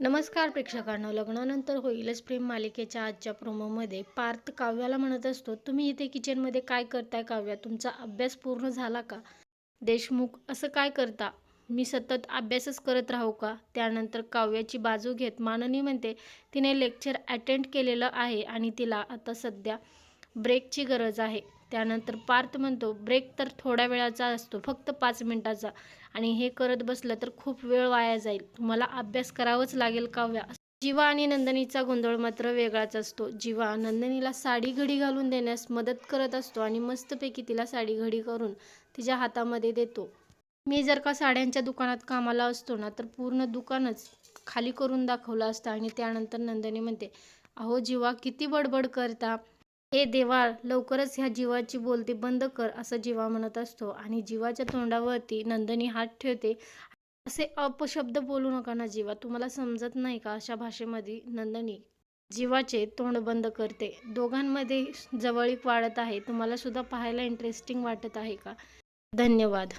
नमस्कार प्रेक्षकांना लग्नानंतर होईलच प्रेम मालिकेच्या आजच्या प्रोमोमध्ये पार्थ काव्याला म्हणत असतो तुम्ही इथे किचनमध्ये काय करताय काव्या? तुमचा अभ्यास पूर्ण झाला का? देशमुख असं काय करता? मी सतत अभ्यासच करत राहू का? त्यानंतर काव्याची बाजू घेत माननी म्हणते तिने लेक्चर अटेंड केलेलं आहे आणि तिला आता सध्या ब्रेकची गरज आहे. त्यानंतर पार्थ म्हणतो ब्रेक तर थोड्या वेळाचा असतो फक्त पाच मिनिटाचा. आणि हे करत बसलं तर खूप वेळ वाया जाईल. तुम्हाला अभ्यास करावाच लागेल काव्या जीवा आणि नंदनीचा गोंधळ मात्र वेगळाच असतो. जीवा नंदनीला साडी घडी घालून देण्यास मदत करत असतो आणि मस्तपैकी तिला साडी घडी करून तिच्या हातामध्ये देतो. मी जर का साड्यांच्या दुकानात कामाला असतो ना तर पूर्ण दुकानच खाली करून दाखवलं असतं आणि त्यानंतर नंदनी म्हणते अहो जीवा किती बडबड करता. हे देवा लवकरच ह्या जीवाची बोलती बंद कर असं जीवा म्हणत असतो. आणि जीवाच्या तोंडावरती नंदनी हात ठेवते. असे अपशब्द बोलू नका ना जीवा. तुम्हाला समजत नाही का अशा भाषेमध्ये नंदनी? जीवाचे तोंड बंद करते. दोघांमध्ये जवळीक वाढत आहे. तुम्हाला सुद्धा पाहायला इंटरेस्टिंग वाटत आहे का? धन्यवाद.